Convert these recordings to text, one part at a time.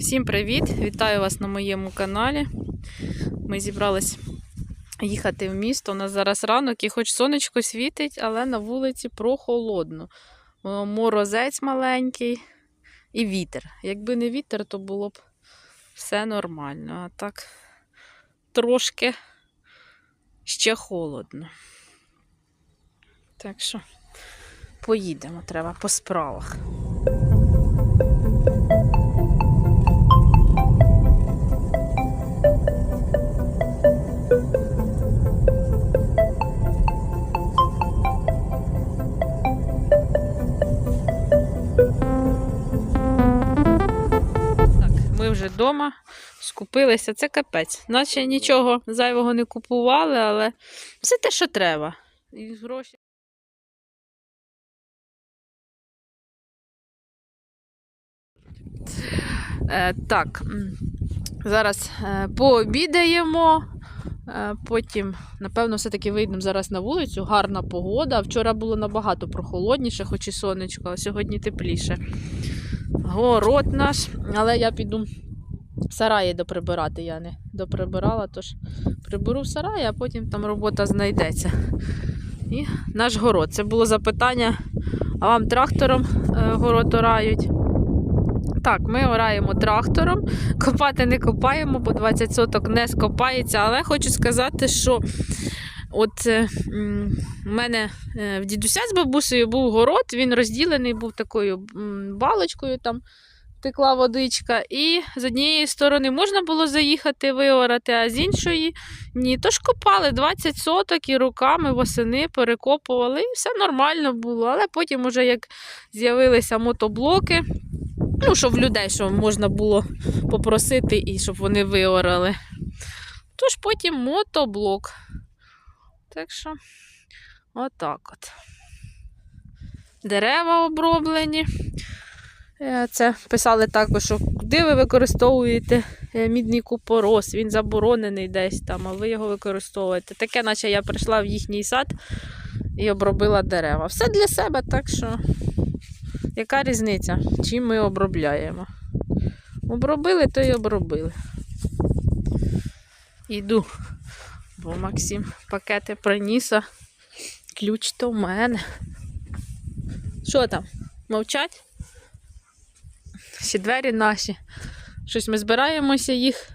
Всім привіт! Вітаю вас на моєму каналі. Ми зібрались їхати в місто. У нас зараз ранок і хоч сонечко світить, але на вулиці прохолодно. Морозець маленький і вітер. Якби не вітер, то було б все нормально. А так трошки ще холодно. Так що поїдемо, треба по справах. Вдома скупилися. Це капець. Наче нічого зайвого не купували, але все те, що треба. І гроші. Е, так, зараз е, пообідаємо. Е, Потім, напевно, все-таки вийдемо зараз на вулицю. Гарна погода. Вчора було набагато прохолодніше, хоч і сонечко, а сьогодні тепліше. Город наш, але я піду сараї доприбирати. Я не доприбирала, тож приберу в сараї, а потім там робота знайдеться. І наш город. Це було запитання, а вам трактором е, город орають? Так, ми ораємо трактором, копати не копаємо, бо 20 соток не скопається. Але хочу сказати, що от е, у мене е, в дідуся з бабусею був город, він розділений був такою балочкою, там текла водичка. І з однієї сторони можна було заїхати виорати, а з іншої ні. Тож копали 20 соток і руками восени перекопували, і все нормально було. Але потім, уже як з'явилися мотоблоки, ну, щоб людей, що можна було попросити і щоб вони виорали. Тож потім мотоблок. Так що, отак от. Дерева оброблені. Е, Це писали також, що куди ви використовуєте е, мідний купорос, він заборонений десь там, а ви його використовуєте. Таке, наче я прийшла в їхній сад і обробила дерева. Все для себе, так що яка різниця, чим ми обробляємо? Обробили, то й обробили. Іду, бо Максим пакети приніс, ключ то в мене. Що там? Мовчать? Ще двері наші. Щось ми збираємося їх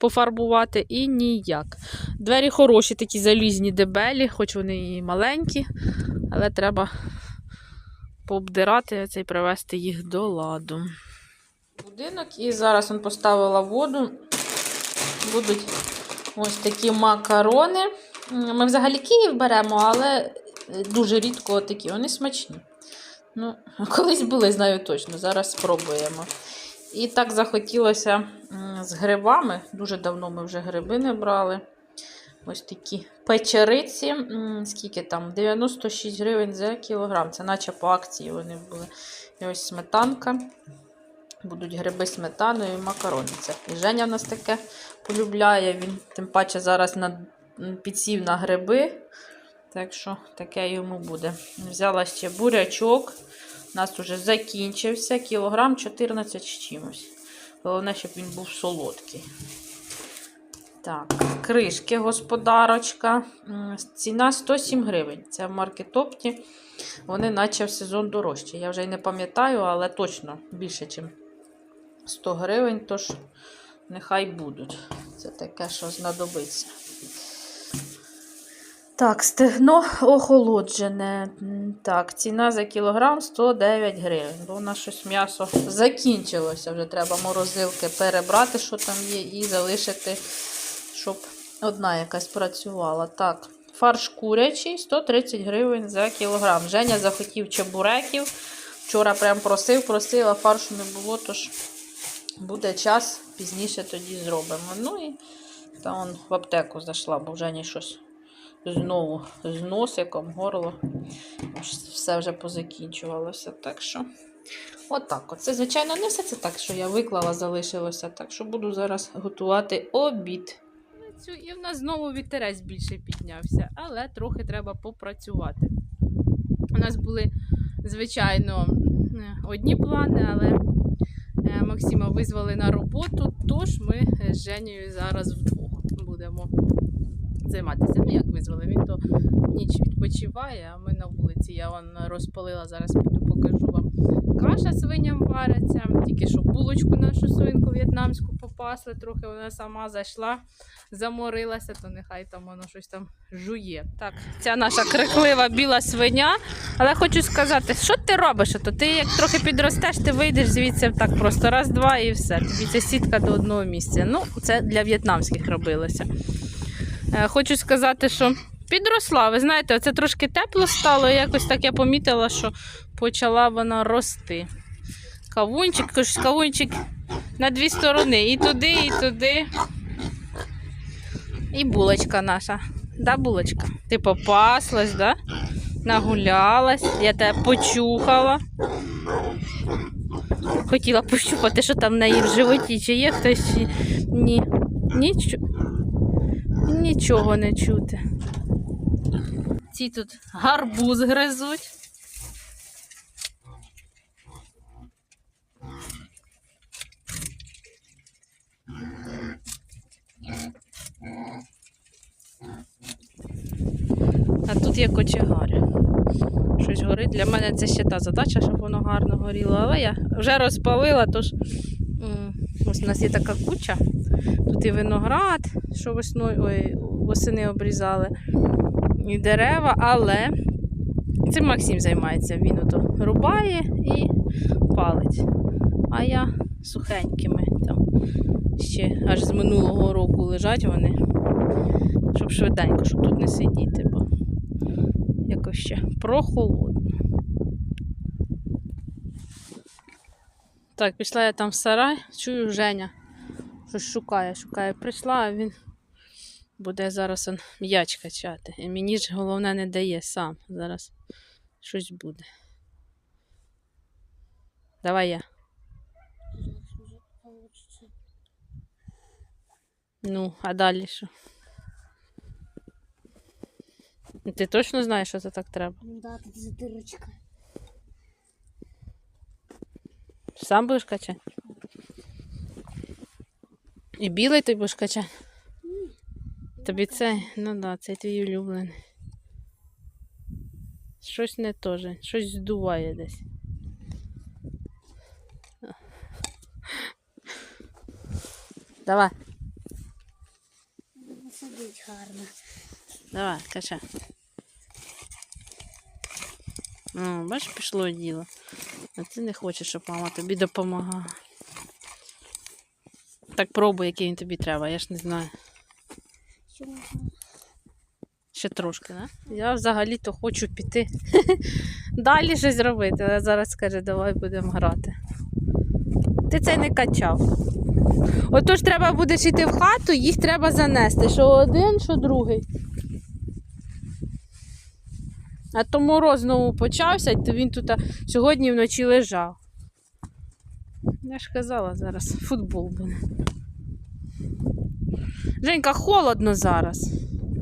пофарбувати і ніяк. Двері хороші, такі залізні дебелі, хоч вони і маленькі, але треба пообдирати це і привести їх до ладу. Будинок і зараз він поставила воду. Будуть ось такі макарони. Ми взагалі Київ беремо, але дуже рідко такі. Вони смачні. Ну, колись були, знаю точно, зараз спробуємо. І так захотілося з грибами. Дуже давно ми вже гриби не брали. Ось такі печериці. Скільки там? 96 гривень за кілограм. Це наче по акції вони були. І ось сметанка. Будуть гриби сметаною і макарони. Це і Женя в нас таке полюбляє. Він тим паче зараз на, підсів на гриби. Так що таке йому буде. Взяла ще бурячок. У нас вже закінчився. Кілограм 14 з чимось. Головне, щоб він був солодкий. Так, кришки господарочка. Ціна 107 гривень. Це в маркетопті. Вони наче в сезон дорожчі. Я вже й не пам'ятаю, але точно більше, ніж 100 гривень, тож нехай будуть. Це таке, що знадобиться. Так, стегно охолоджене. Так, ціна за кілограм 109 гривень. Бо у нас щось м'ясо закінчилося. Вже треба морозилки перебрати, що там є, і залишити, щоб одна якась працювала. Так, фарш курячий 130 гривень за кілограм. Женя захотів чебуреків. Вчора прям просив, просив, а фаршу не було, тож буде час, пізніше тоді зробимо. Ну і та в аптеку зайшла, бо вже ні щось знову з носиком, горло. Все вже позакінчувалося. Так що, отак. От. Це, звичайно, не все це так, що я виклала, залишилося. Так що буду зараз готувати обід. І в нас знову вітерець більше піднявся, але трохи треба попрацювати. У нас були, звичайно, е, одні плани, але Е, Максима визвали на роботу, тож ми з Женєю зараз вдвох будемо займатися. Ну, як визвали, він то ніч відпочиває, а ми на вулиці. Я вон розпалила, зараз піду покажу вам. Каша свиням вариться. Тільки що булочку нашу свинку в'єтнамську попасли, трохи вона сама зайшла, заморилася, то нехай там воно щось там жує. Так, ця наша криклива біла свиня. Але хочу сказати, що ти робиш? То ти як трохи підростеш, ти вийдеш звідси так просто раз-два і все. Тобі ця сітка до одного місця. Ну, це для в'єтнамських робилося. Е, Хочу сказати, що підросла. Ви знаєте, оце трошки тепло стало. Якось так я помітила, що почала вона рости. Кавунчик, кавунчик на дві сторони. І туди, і туди. І булочка наша. Да, булочка? Ти попаслась, да? Нагулялась, я тебе почухала. Хотіла пощупати, що там в неї в животі, чи є хтось. Ні. Нічого. Нічого не чути. Ці тут гарбуз гризуть. А тут є кочегаря. Щось горить. Для мене це ще та задача, щоб воно гарно горіло. Але я вже розпалила, тож ось у нас є така куча. Тут і виноград, що весною, ой, восени обрізали, і дерева, але цим Максим займається. Він ото рубає і палить. А я сухенькими там ще аж з минулого року лежать вони, щоб швиденько, щоб тут не сидіти, бо якось ще прохолодно. Так, пішла я там в сарай, чую Женя. Щось шукає, шукає. Прийшла, а він буде зараз он м'яч качати. І мені ж головне не дає сам. Зараз щось буде. Давай я. Ну, а далі що? Ти точно знаєш, що це так треба? Ну да, тут затирочка. Сам будеш качати? І білий ти будеш качати? Тобі цей, ну да, цей твій улюблений. Щось не теж, щось здуває десь. Давай, Треба садить гарно. давай, качай. Ну, бачиш, пішло діло. А ти не хочеш, щоб мама тобі допомагала. Так пробуй, який він тобі треба, я ж не знаю. Що можна? Ще трошки, да? Я взагалі-то хочу піти. Далі щось робити, але зараз скаже, давай будемо грати. Ти це не качав. Отож треба будеш йти в хату, їх треба занести. Що один, що другий. А то мороз знову почався, то він тут сьогодні вночі лежав. Я ж казала, зараз футбол буде. Женька, холодно зараз.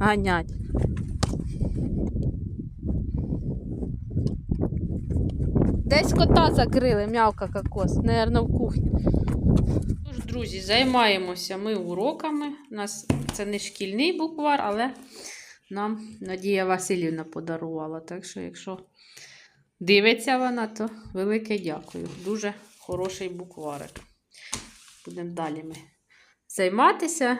Ганять. Десь кота закрили, м'явка кокос, наверно, в кухні. Тож, друзі, займаємося ми уроками. У нас це не шкільний буквар, але нам Надія Васильівна подарувала. Так що, якщо дивиться вона, то велике дякую. Дуже хороший букварик. Будемо далі ми займатися.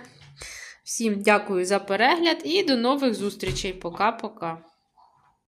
Всім дякую за перегляд і до нових зустрічей. Пока-пока.